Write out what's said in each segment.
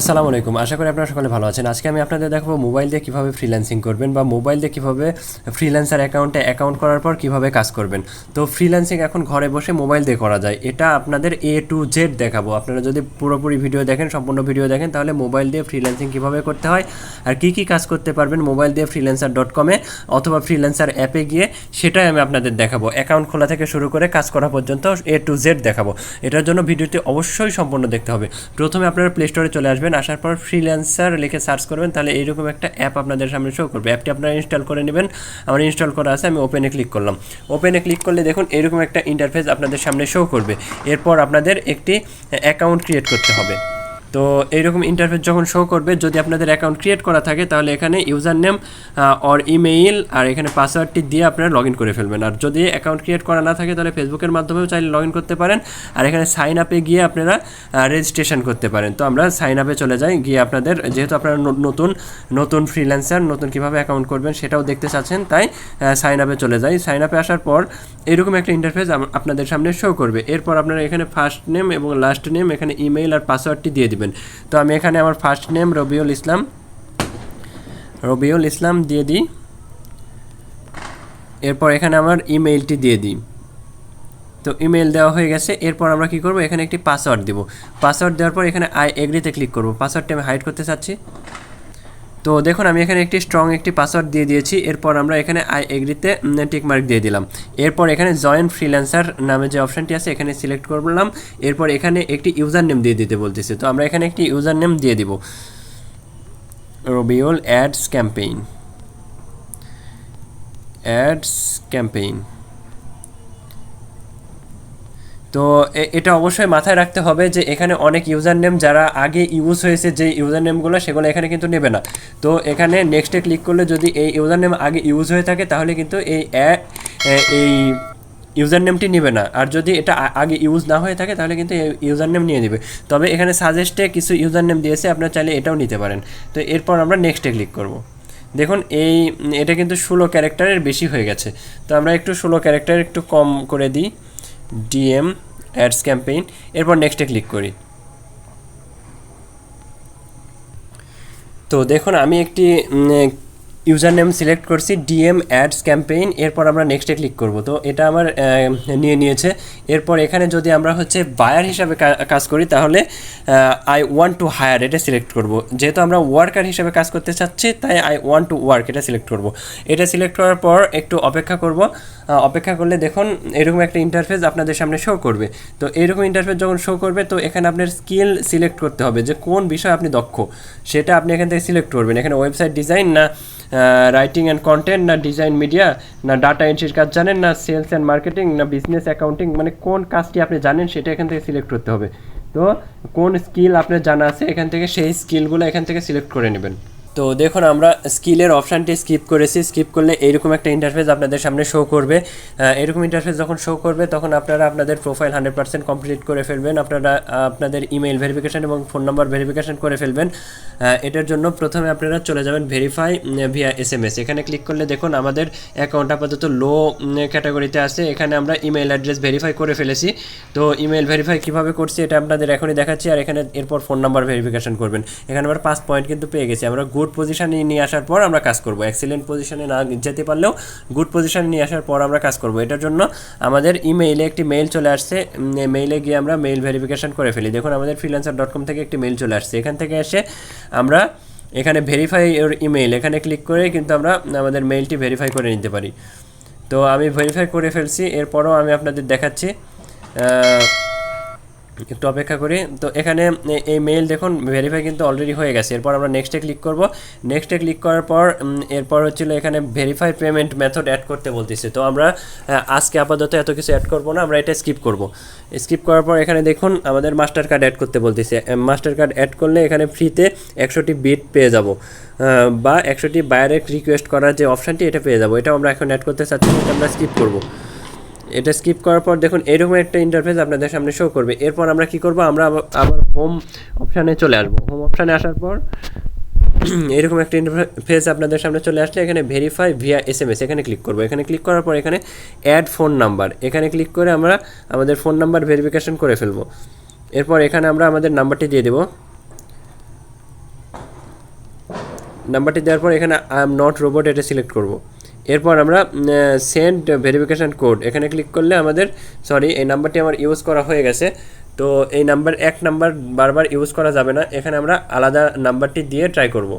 আসসালামু আলাইকুম। আশা করি আপনারা সকলে ভালো আছেন। আজকে আমি আপনাদের দেখাবো মোবাইল দিয়ে কীভাবে ফ্রিল্যান্সিং করবেন বা মোবাইল দিয়ে কীভাবে ফ্রিল্যান্সার অ্যাকাউন্টে অ্যাকাউন্ট করার পর কীভাবে কাজ করবেন। তো ফ্রিল্যান্সিং এখন ঘরে বসে মোবাইল দিয়ে করা যায়। এটা আপনাদের এ টু জেড দেখাবো। আপনারা যদি পুরোপুরি ভিডিও দেখেন, সম্পূর্ণ ভিডিও দেখেন, তাহলে মোবাইল দিয়ে ফ্রিল্যান্সিং কীভাবে করতে হয় আর কী কী কাজ করতে পারবেন মোবাইল দিয়ে ফ্রিল্যান্সার ডট কমে অথবা ফ্রিল্যান্সার অ্যাপে গিয়ে সেটাই আমি আপনাদের দেখাবো। অ্যাকাউন্ট খোলা থেকে শুরু করে কাজ করা পর্যন্ত এ টু জেড দেখাবো। এটার জন্য ভিডিওটি অবশ্যই সম্পূর্ণ দেখতে হবে। প্রথমে আপনারা প্লে স্টোরে চলে আসবেন। আসার পর ফ্রিল্যান্সার লিখে সার্চ করবেন, তাহলে এইরকম একটা অ্যাপ আপনাদের সামনে শো করবে। অ্যাপটি আপনারা ইনস্টল করে নেবেন। আমার ইনস্টল করা আছে, আমি ওপেনে ক্লিক করলাম। ওপেনে ক্লিক করলে দেখুন এরকম একটা ইন্টারফেস আপনাদের সামনে শো করবে। এরপর আপনাদের একটি অ্যাকাউন্ট ক্রিয়েট করতে হবে। তো এইরকম ইন্টারফেস যখন শো করবে, যদি আপনাদের অ্যাকাউন্ট ক্রিয়েট করা থাকে, তাহলে এখানে ইউজার নেম অর ইমেইল আর এখানে পাসওয়ার্ডটি দিয়ে আপনারা লগ ইন করে ফেলবেন। আর যদি অ্যাকাউন্ট ক্রিয়েট করা না থাকে, তাহলে ফেসবুকের মাধ্যমেও চাইলে লগ ইন করতে পারেন। আর এখানে সাইন আপে গিয়ে আপনারা রেজিস্ট্রেশন করতে পারেন। তো আমরা সাইন আপে চলে যাই। গিয়ে আপনাদের, যেহেতু আপনারা নতুন নতুন ফ্রিল্যান্সার নতুন কীভাবে অ্যাকাউন্ট করবেন সেটাও দেখতে চাচ্ছেন, তাই সাইন আপে চলে যাই। সাইন আপে আসার পর এরকম একটা ইন্টারফেস আপনাদের সামনে শো করবে। এরপর আপনারা এখানে ফার্স্ট নেম এবং লাস্ট নেম এখানে ইমেইল আর পাসওয়ার্ডটি দিয়ে দিবেন। তো আমি এখানে আমার ফার্স্ট নেম রবিউল ইসলাম। রবিউল ইসলাম দিয়ে দিই। এরপর এখানে আমার ইমেইলটি দিয়ে দিই। তো ইমেল দেওয়া হয়ে গেছে। এরপর আমরা কি করব? এখানে একটি পাসওয়ার্ড দেব। পাসওয়ার্ড দেওয়ার পর এখানে আই এগ্রিতে ক্লিক করব। পাসওয়ার্ডটি আমি হাইড করতে চাচ্ছি। তো দেখুন, আমি এখানে একটি স্ট্রং একটি পাসওয়ার্ড দিয়ে দিয়েছি। এরপর আমরা এখানে আই এগ্রিতে টিক মার্ক দিয়ে দিলাম। এরপর এখানে জয়েন ফ্রিল্যান্সার নামে যে অপশানটি আছে, এখানে সিলেক্ট করলাম এরপর এখানে একটি ইউজার নেম দিয়ে দিতে বলতেছে। তো আমরা এখানে একটি ইউজার নেম দিয়ে দিব। Rabiul ads campaign ads campaign তো এটা অবশ্যই মাথায় রাখতে হবে যে এখানে অনেক ইউজার নেম যারা আগে ইউজ হয়েছে যে ইউজার নেমগুলো সেগুলো এখানে কিন্তু নেবে না। তো এখানে নেক্সটে ক্লিক করলে যদি এই ইউজার নেম আগে ইউজ হয়ে থাকে, তাহলে কিন্তু এই এই ইউজার নেমটি নেবে না। আর যদি এটা আগে ইউজ না হয়ে থাকে, তাহলে কিন্তু ইউজার নেম নিয়ে নেবে। তবে এখানে সাজেস্টে কিছু ইউজার নেম দিয়েছে, আপনারা চাইলে এটাও নিতে পারেন। তো এরপর আমরা নেক্সটে ক্লিক করব। দেখুন, এই এটা কিন্তু ষোলো ক্যারেক্টারের বেশি হয়ে গেছে। তো আমরা একটু ষোলো ক্যারেক্টার একটু কম করে দিই। ডিএম অ্যাডস ক্যাম্পেইন এরপর নেক্সটে ক্লিক করি। তো দেখুন আমি একটি ইউজার নেম সিলেক্ট করছি ডিএম অ্যাডস ক্যাম্পেইন, এরপর আমরা নেক্সটে ক্লিক করব। তো এটা আমার নিয়ে নিয়েছে। এরপর এখানে যদি আমরা হচ্ছে বায়ার হিসাবে কাজ করি, তাহলে আই ওয়ান্ট টু হায়ার এটা সিলেক্ট করব। যেহেতু আমরা ওয়ার্কার হিসাবে কাজ করতে চাচ্ছি, তাই আই ওয়ান্ট টু ওয়ার্ক এটা সিলেক্ট করব। এটা সিলেক্ট করার পর একটু অপেক্ষা করব। অপেক্ষা করলে দেখুন, এরকম একটা ইন্টারফেস আপনাদের সামনে শো করবে। তো এরকম ইন্টারফেস যখন শো করবে, তো এখানে আপনার স্কিল সিলেক্ট করতে হবে যে কোন বিষয়ে আপনি দক্ষ, সেটা আপনি এখান থেকে সিলেক্ট করবেন। এখানে ওয়েবসাইট ডিজাইন না রাইটিং অ্যান্ড কন্টেন্ট না ডিজাইন মিডিয়া না ডাটা এন্ট্রির কাজ জানেন, না সেলস অ্যান্ড মার্কেটিং না বিজনেস অ্যাকাউন্টিং মানে কোন কাজটি আপনি জানেন সেটা এখান থেকে সিলেক্ট করতে হবে। তো কোন স্কিল আপনার জানা আছে, এখান থেকে সেই স্কিলগুলো এখান থেকে সিলেক্ট করে নেবেন। তো দেখুন, আমরা স্কিলের অপশানটি স্কিপ করেছি। স্কিপ করলে এইরকম একটা ইন্টারফেস আপনাদের সামনে শো করবে। এরকম ইন্টারফেস যখন শো করবে, তখন আপনারা আপনাদের প্রোফাইল হান্ড্রেড পার্সেন্ট কমপ্লিট করে ফেলবেন। আপনারা আপনাদের ইমেল ভেরিফিকেশন এবং ফোন নাম্বার ভেরিফিকেশন করে ফেলবেন। এটার জন্য প্রথমে আপনারা চলে যাবেন verify via S M S এখানে ক্লিক করলে দেখুন, আমাদের অ্যাকাউন্ট আপাতত লো ক্যাটাগরিতে আছে। এখানে আমরা ইমেল অ্যাড্রেস ভেরিফাই করে ফেলেছি। তো ইমেল ভেরিফাই কীভাবে করছি, এটা আপনাদের এখনই দেখাচ্ছি। আর এখানে এরপর ফোন নাম্বার ভেরিফিকেশন করবেন। এখানে আমরা পাঁচ পয়েন্ট কিন্তু পেয়ে গেছি। আমরা গুড পজিশনে নিয়ে আসার পর আমরা কাজ করব। এক্সিলেন্ট পজিশনে না যেতে পারলেও গুড পজিশনে নিয়ে আসার পর আমরা কাজ করব। এটার জন্য আমাদের ইমেইলে একটি মেইল চলে আসছে। মেইলে গিয়ে আমরা মেইল ভেরিফিকেশন করে ফেলি। দেখুন, আমাদের ফ্রিল্যান্সার ডট কম থেকে একটি মেইল চলে আসছে। এখান থেকে এসে আমরা এখানে ভেরিফাই ওর ইমেইল এখানে ক্লিক করে কিন্তু আমরা আমাদের মেইলটি ভেরিফাই করে নিতে পারি। তো আমি ভেরিফাই করে ফেলছি। এরপরও আমি আপনাদের দেখাচ্ছি। একটু অপেক্ষা করি। তো এখানে এই মেইল দেখুন ভেরিফাই কিন্তু অলরেডি হয়ে গেছে। এরপর আমরা নেক্সটে ক্লিক করব। নেক্সটে ক্লিক করার পর এরপর হচ্ছিল এখানে ভেরিফাই পেমেন্ট মেথড অ্যাড করতে বলতেছে। তো আমরা আজকে আপাতত এত কিছু অ্যাড করব না, আমরা এটা স্কিপ করব। স্কিপ করার পর এখানে দেখুন, আমাদের মাস্টার কার্ড অ্যাড করতে বলতেছে। মাস্টার কার্ড অ্যাড করলে এখানে ফ্রিতে একশোটি বিট পেয়ে যাব। বা একশোটি বায়ারের রিকোয়েস্ট করার যে অপশানটি এটা পেয়ে যাব। এটা আমরা এখন অ্যাড করতে চাচ্ছি, এটা আমরা স্কিপ করব। এটা স্কিপ করার পর দেখুন এরকম একটা ইন্টারফেস আপনাদের সামনে শো করবে। এরপর আমরা কি করব? আমরা আবার হোম অপশানে চলে আসব। হোম অপশানে আসার পর এরকম একটা ইন্টারফেস আপনাদের সামনে চলে আসলে এখানে verify via S M S এখানে ক্লিক করব। এখানে ক্লিক করার পর এখানে অ্যাড ফোন নাম্বার এখানে ক্লিক করে আমরা আমাদের ফোন নাম্বার ভেরিফিকেশন করে ফেলব। এরপর এখানে আমরা আমাদের নাম্বারটি দিয়ে দেবো। নাম্বারটি দেওয়ার পর এখানে আই এম নট রোবট এটা সিলেক্ট করব। এরপর আমরা সেন্ড ভেরিফিকেশান কোড এখানে ক্লিক করলে আমাদের সরি এই নাম্বারটি আমার ইউজ করা হয়ে গেছে। তো এই নাম্বার এক নাম্বার বারবার ইউজ করা যাবে না। এখানে আমরা আলাদা নাম্বারটি দিয়ে ট্রাই করব।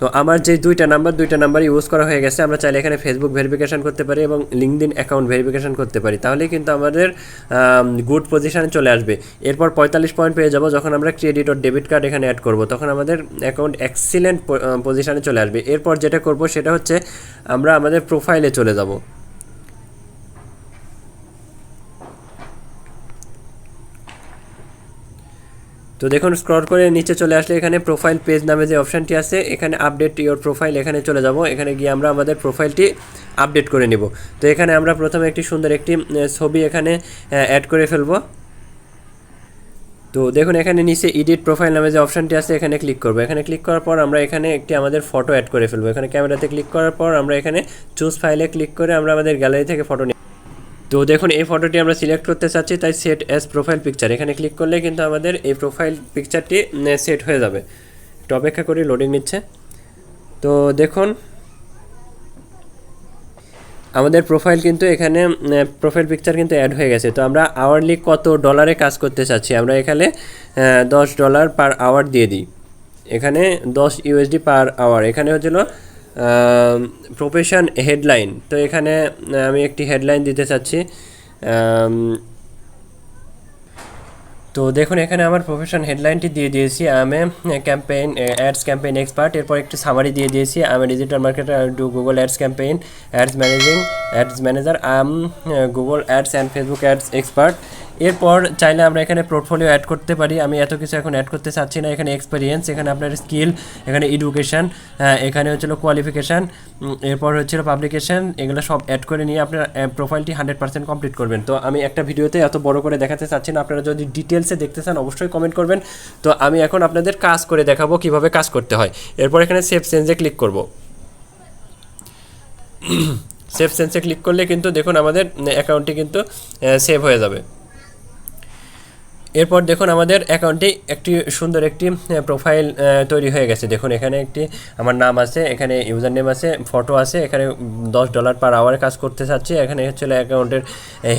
তো আমার যে দুইটা নাম্বার দুইটা নাম্বার ইউজ করা হয়ে গেছে। আমরা চাইলে এখানে ফেসবুক ভেরিফিকেশান করতে পারি এবং লিঙ্কদিন অ্যাকাউন্ট ভেরিফিকেশান করতে পারি। তাহলে কিন্তু আমাদের গুড পজিশানে চলে আসবে। এরপর পঁয়তাল্লিশ পয়েন্ট পেয়ে যাব যখন আমরা ক্রেডিট ও ডেবিট কার্ড এখানে অ্যাড করব। তখন আমাদের অ্যাকাউন্ট এক্সিলেন্ট পজিশানে চলে আসবে। এরপর যেটা করব সেটা হচ্ছে আমরা আমাদের প্রোফাইলে চলে যাব। তো দেখুন স্ক্রল করে নিচে চলে আসলে এখানে প্রোফাইল পেজ নামে যে অপশানটি আছে, এখানে আপডেট ইওর প্রোফাইল এখানে চলে যাব। এখানে গিয়ে আমরা আমাদের প্রোফাইলটি আপডেট করে নিব। তো এখানে আমরা প্রথমে একটি সুন্দর একটি ছবি এখানে অ্যাড করে ফেলব। তো দেখুন, এখানে নিচে এডিট প্রোফাইল নামে যে অপশানটি আছে, এখানে ক্লিক করব। এখানে ক্লিক করার পর আমরা এখানে একটি আমাদের ফটো অ্যাড করে ফেলব। এখানে ক্যামেরাতে ক্লিক করার পর আমরা এখানে চুজ ফাইলে ক্লিক করে আমরা আমাদের গ্যালারি থেকে ফটো নিই তো দেখুন, এই ফটোটি আমরা সিলেক্ট করতে চাচ্ছি, তাই সেট অ্যাজ প্রোফাইল পিকচার এখানে ক্লিক করলে কিন্তু আমাদের এই প্রোফাইল পিকচারটি সেট হয়ে যাবে। একটু অপেক্ষা করি লোডিং নিচ্ছে। তো দেখুন, আমাদের প্রোফাইল কিন্তু এখানে প্রোফাইল পিকচার কিন্তু অ্যাড হয়ে গেছে। তো আমরা আওয়ারলি কত ডলারে কাজ করতে চাচ্ছি? আমরা এখানে দশ ডলার পার আওয়ার দিয়ে দিই। এখানে দশ ইউএসডি পার আওয়ার এখানে হচ্ছিল প্রফেশন হেডলাইন তো এখানে আমি একটি হেডলাইন দিতে চাচ্ছি। তো দেখুন, এখানে আমার প্রফেশন হেডলাইনটি দিয়ে দিয়েছি। আমি ক্যাম্পেইন অ্যাডস ক্যাম্পেইন এক্সপার্ট এরপর একটু সামারি দিয়ে দিয়েছি। আমি digital marketer do Google ads campaign ads managing ads manager um Google ads and Facebook ads expert এরপর চাইলে আমরা এখানে পোর্টফোলিও অ্যাড করতে পারি। আমি এত কিছু এখন অ্যাড করতে চাচ্ছি না। এখানে এক্সপিরিয়েন্স এখানে আপনার স্কিল এখানে এডুকেশন এখানে হচ্ছিল কোয়ালিফিকেশান এরপর হচ্ছিল পাবলিকেশান এগুলো সব অ্যাড করে নিয়ে আপনার প্রোফাইলটি হান্ড্রেড পার্সেন্ট কমপ্লিট করবেন। তো আমি একটা ভিডিওতে এত বড় করে দেখাতে চাচ্ছি না। আপনারা যদি ডিটেলসে দেখতে চান, অবশ্যই কমেন্ট করবেন। তো আমি এখন আপনাদের কাজ করে দেখাবো কীভাবে কাজ করতে হয়। এরপর এখানে সেভ সেন্সে ক্লিক করব। সেভ সেন্সে ক্লিক করলে কিন্তু দেখুন আমাদের অ্যাকাউন্টটি কিন্তু সেভ হয়ে যাবে। এরপর দেখুন আমাদের অ্যাকাউন্টে একটি সুন্দর একটি প্রোফাইল তৈরি হয়ে গেছে। দেখুন এখানে একটি আমার নাম আছে, এখানে ইউজার নেম আছে ফটো আছে, এখানে দশ ডলার পার আওয়ার কাজ করতে চাচ্ছি। এখানে হচ্ছে অ্যাকাউন্টের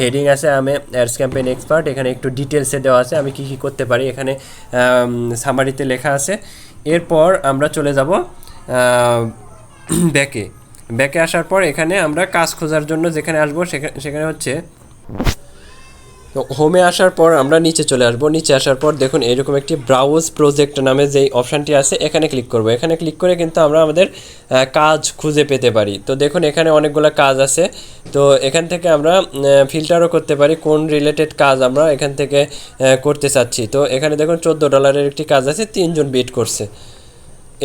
হেডিং আছে, আমি অ্যাডস ক্যাম্পেইন এক্সপার্ট এখানে একটু ডিটেলসে দেওয়া আছে, আমি কী কী করতে পারি। এখানে সামারিতে লেখা আছে। এরপর আমরা চলে যাব ব্যাকে ব্যাকে আসার পর এখানে আমরা কাজ খোঁজার জন্য যেখানে আসব সেখানে সেখানে হচ্ছে হোমে আসার পর আমরা নিচে চলে আসব। নিচে আসার পর দেখুন এরকম একটি ব্রাউজ প্রজেক্ট নামে যেই অপশানটি আছে, এখানে ক্লিক করব। এখানে ক্লিক করে কিন্তু আমরা আমাদের কাজ খুঁজে পেতে পারি। তো দেখুন এখানে অনেকগুলো কাজ আছে। তো এখান থেকে আমরা ফিল্টারও করতে পারি কোন রিলেটেড কাজ আমরা এখান থেকে করতে চাচ্ছি। তো এখানে দেখুন চোদ্দ ডলারের একটি কাজ আছে, তিনজন বিট করছে।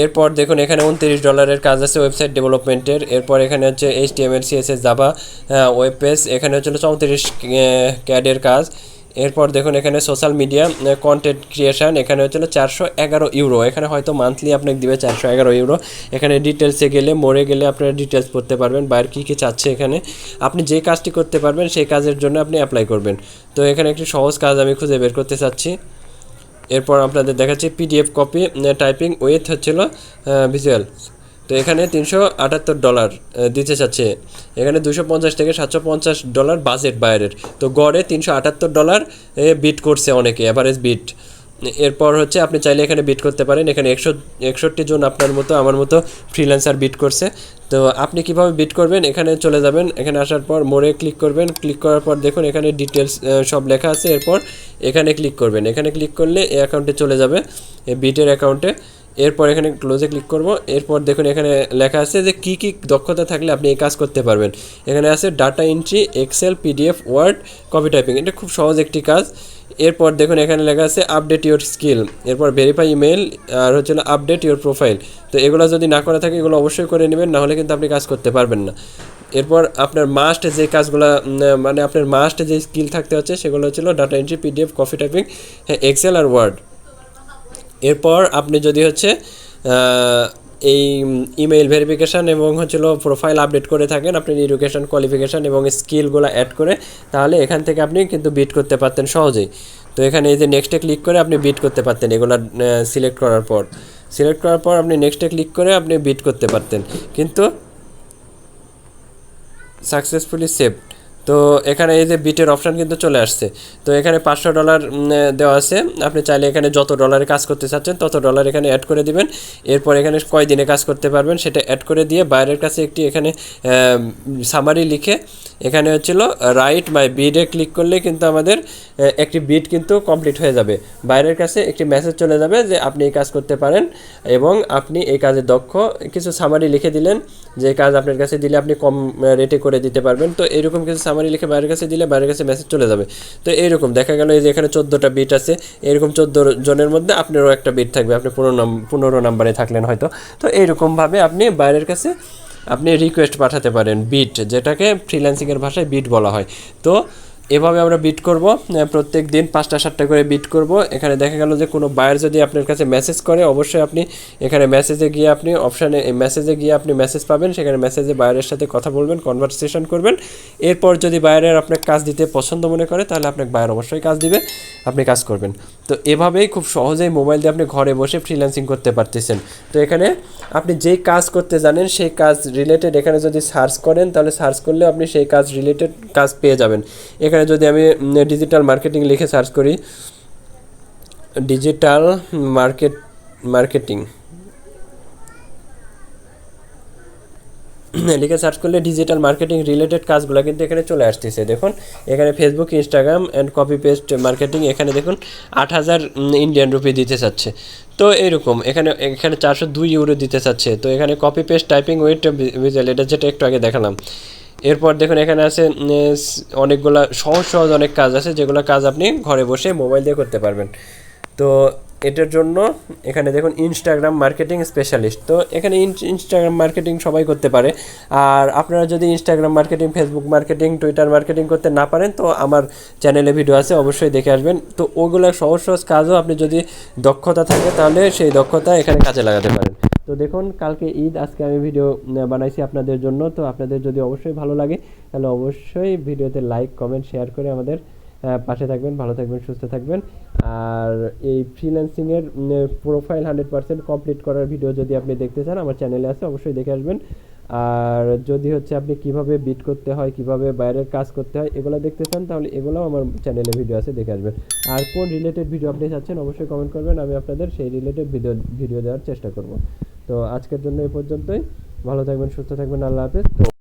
এরপর দেখুন, এখানে উনত্রিশ ডলারের কাজ আছে ওয়েবসাইট ডেভেলপমেন্টের। এরপর এখানে হচ্ছে H T M L CSS, Java web page, এখানে হচ্ছে চৌত্রিশ ক্যাডের কাজ। এরপর দেখুন, এখানে সোশ্যাল মিডিয়া কন্টেন্ট ক্রিয়েশন এখানে হচ্ছিল চারশো এগারো ইউরো। এখানে হয়তো মান্থলি আপনাকে দিবে চারশো এগারো ইউরো। এখানে ডিটেলসে গেলে মরে গেলে আপনারা ডিটেলস পড়তে পারবেন, বাইরে কী কী চাচ্ছে এখানে। আপনি যে কাজটি করতে পারবেন, সেই কাজের জন্য আপনি অ্যাপ্লাই করবেন। তো এখানে একটি সহজ কাজ আমি খুঁজে বের করতে চাচ্ছি। এরপর আপনাদের দেখাচ্ছি পিডিএফ কপি টাইপিং উইথ হচ্ছিল ভিজুয়াল তো এখানে তিনশো আটাত্তর ডলার দিতে চাচ্ছে। এখানে দুশো পঞ্চাশ থেকে সাতশো পঞ্চাশ ডলার বাজেট বাইরের। তো গড়ে তিনশো আটাত্তর ডলার বিট করছে অনেকে অ্যাভারেজ বিট এরপর হচ্ছে আপনি চাইলে এখানে বিট করতে পারেন। এখানে একশো, একষট্টি জন আপনার মতো, আমার মতো ফ্রিল্যান্সার বিট করছে। তো আপনি কীভাবে বিট করবেন? এখানে চলে যাবেন। এখানে আসার পর মোড়ে ক্লিক করবেন। ক্লিক করার পর দেখুন এখানে ডিটেলস সব লেখা আছে। এরপর এখানে ক্লিক করবেন। এখানে ক্লিক করলে এই অ্যাকাউন্টে চলে যাবে বিটের অ্যাকাউন্টে এরপর এখানে ক্লোজে ক্লিক করব। এরপর দেখুন এখানে লেখা আছে যে কী কী দক্ষতা থাকলে আপনি এই কাজ করতে পারবেন। এখানে আছে data entry Excel PDF Word copy typing এটা খুব সহজ একটি কাজ। এরপর দেখুন এখানে লেখা আছে আপডেট ইউর স্কিল এরপর ভেরিফাই ইমেল আর হচ্ছে আপডেট ইউর প্রোফাইল তো এগুলো যদি না করা থাকে, এগুলো অবশ্যই করে নেবেন নাহলে কিন্তু আপনি কাজ করতে পারবেন না। এরপর আপনার মাস্ট যে কাজগুলো মানে আপনার মাস্ট যে স্কিল থাকতে হচ্ছে, সেগুলো হচ্ছিল data entry PDF copy typing হ্যাঁ এক্সেল আর ওয়ার্ড এরপর আপনি যদি হচ্ছে এই ইমেইল ভেরিফিকেশান এবং হচ্ছিল প্রোফাইল আপডেট করে থাকেন, আপনি এডুকেশন কোয়ালিফিকেশান এবং স্কিলগুলো অ্যাড করে, তাহলে এখান থেকে আপনি কিন্তু বিট করতে পারতেন সহজেই। তো এখানে এই যে নেক্সটে ক্লিক করে আপনি বিট করতে পারতেন এগুলো সিলেক্ট করার পর। সিলেক্ট করার পর আপনি নেক্সটে ক্লিক করে আপনি বিট করতে পারতেন। কিন্তু সাকসেসফুলি সেভড তো এখানে এই যে বিটের অপশান কিন্তু চলে আসছে। তো এখানে পাঁচশো ডলার দেওয়া আছে। আপনি চাইলে এখানে যত ডলারে কাজ করতে চাচ্ছেন, তত ডলার এখানে অ্যাড করে দিবেন। এরপর এখানে কয় দিনে কাজ করতে পারবেন সেটা অ্যাড করে দিয়ে বাইরের কাছে একটি এখানে সামারি লিখে এখানে হচ্ছিল রাইট মাই বিডে ক্লিক করলে কিন্তু আমাদের একটি বিট কিন্তু কমপ্লিট হয়ে যাবে। বাইরের কাছে একটি মেসেজ চলে যাবে যে আপনি এই কাজ করতে পারেন এবং আপনি এই কাজে দক্ষ। কিছু সামারি লিখে দিলেন যে কাজ আপনার কাছে দিলে আপনি কম রেটে করে দিতে পারবেন। তো এরকম কিছু সামারি লিখে বাইরের কাছে দিলে বাইরের কাছে মেসেজ চলে যাবে। তো এইরকম দেখা গেল এই যে এখানে চোদ্দোটা বিট আছে এরকম চোদ্দ জনের মধ্যে আপনারও একটা বিট থাকবে। আপনি পনেরো নাম, পনেরো নাম্বারে থাকলেন হয়তো। তো এইরকমভাবে আপনি বাইরের কাছে আপনি রিকোয়েস্ট পাঠাতে পারেন বিট যেটাকে ফ্রিল্যান্সিংয়ের ভাষায় বিট বলা হয়। তো এভাবে আমরা বিট করব প্রত্যেক দিন পাঁচটা সাতটা করে বিট করব। এখানে দেখা গেল যে কোনো বায়ার যদি আপনার কাছে মেসেজ করে, অবশ্যই আপনি এখানে মেসেজে গিয়ে আপনি অপশানে মেসেজে গিয়ে আপনি মেসেজ পাবেন। সেখানে মেসেজে বায়ারের সাথে কথা বলবেন কনভারসেশন করবেন। এরপর যদি বায়ারের আপনার কাজ দিতে পছন্দ মনে করে, তাহলে আপনাকে বায়ার অবশ্যই কাজ দিবে, আপনি কাজ করবেন। তো এভাবেই খুব সহজেই মোবাইল দিয়ে আপনি ঘরে বসে ফ্রিল্যান্সিং করতে পারতেছেন। তো এখানে আপনি যেই কাজ করতে জানেন, সেই কাজ রিলেটেড এখানে যদি সার্চ করেন, তাহলে সার্চ করলে আপনি সেই কাজ রিলেটেড কাজ পেয়ে যাবেন। এখানে যদি আমি ডিজিটাল মার্কেটিং লিখে সার্চ করি ডিজিটাল মার্কেট মার্কেটিং লিখে সার্চ করলে ডিজিটাল মার্কেটিং রিলেটেড কাজগুলো কিন্তু এখানে চলে আসতেছে। দেখুন, এখানে Facebook Instagram and copy paste marketing এখানে দেখুন, আট হাজার ইন্ডিয়ান রুপি দিতে চাচ্ছে। তো এরকম, এখানে এখানে চারশো দুই ইউরো দিতে চাচ্ছে। তো এখানে copy paste typing wait visual এটা যেটা একটু আগে দেখালাম। এরপর দেখুন, এখানে আছে অনেকগুলা সহজ সহজ অনেক কাজ আছে, যেগুলো কাজ আপনি ঘরে বসে মোবাইল দিয়ে করতে পারবেন। তো এটার জন্য এখানে দেখুন ইনস্টাগ্রাম মার্কেটিং স্পেশালিস্ট তো এখানে ইনস্টাগ্রাম মার্কেটিং সবাই করতে পারে। আর আপনারা যদি Instagram marketing Facebook marketing Twitter marketing করতে না পারেন, তো আমার চ্যানেলে ভিডিও আছে, অবশ্যই দেখে আসবেন। তো ওগুলো সহজ সহজ কাজও আপনি যদি দক্ষতা থাকে, তাহলে সেই দক্ষতা এখানে কাজে লাগাতে পারেন। তো দেখুন, কালকে ঈদ, আজকে আমি ভিডিও বানাইছি আপনাদের জন্য। তো আপনাদের যদি অবশ্যই ভালো লাগে, তাহলে অবশ্যই ভিডিওতে লাইক কমেন্ট শেয়ার করে আমাদের পাশে থাকবেন, ভালো থাকবেন, সুস্থ থাকবেন। আর এই ফ্রিল্যান্সিংয়ের প্রোফাইল হান্ড্রেড পার্সেন্ট কমপ্লিট করার ভিডিও যদি আপনি দেখতে চান, আমার চ্যানেলে আছে, অবশ্যই দেখে আসবেন। আর যদি হচ্ছে আপনি কীভাবে বিট করতে হয়, কীভাবে বাইরের কাজ করতে হয়, এগুলো দেখতে চান, তাহলে এগুলোও আমার চ্যানেলে ভিডিও আছে, দেখে আসবেন। আর কোন রিলেটেড ভিডিও আপনি চাচ্ছেন, অবশ্যই কমেন্ট করবেন, আমি আপনাদের সেই রিলেটেড ভিডিও ভিডিও দেওয়ার চেষ্টা করব। তো আজকের জন্য এই পর্যন্তই। ভালো থাকবেন সুস্থ থাকবেন আল্লাহ হাফেজ। তো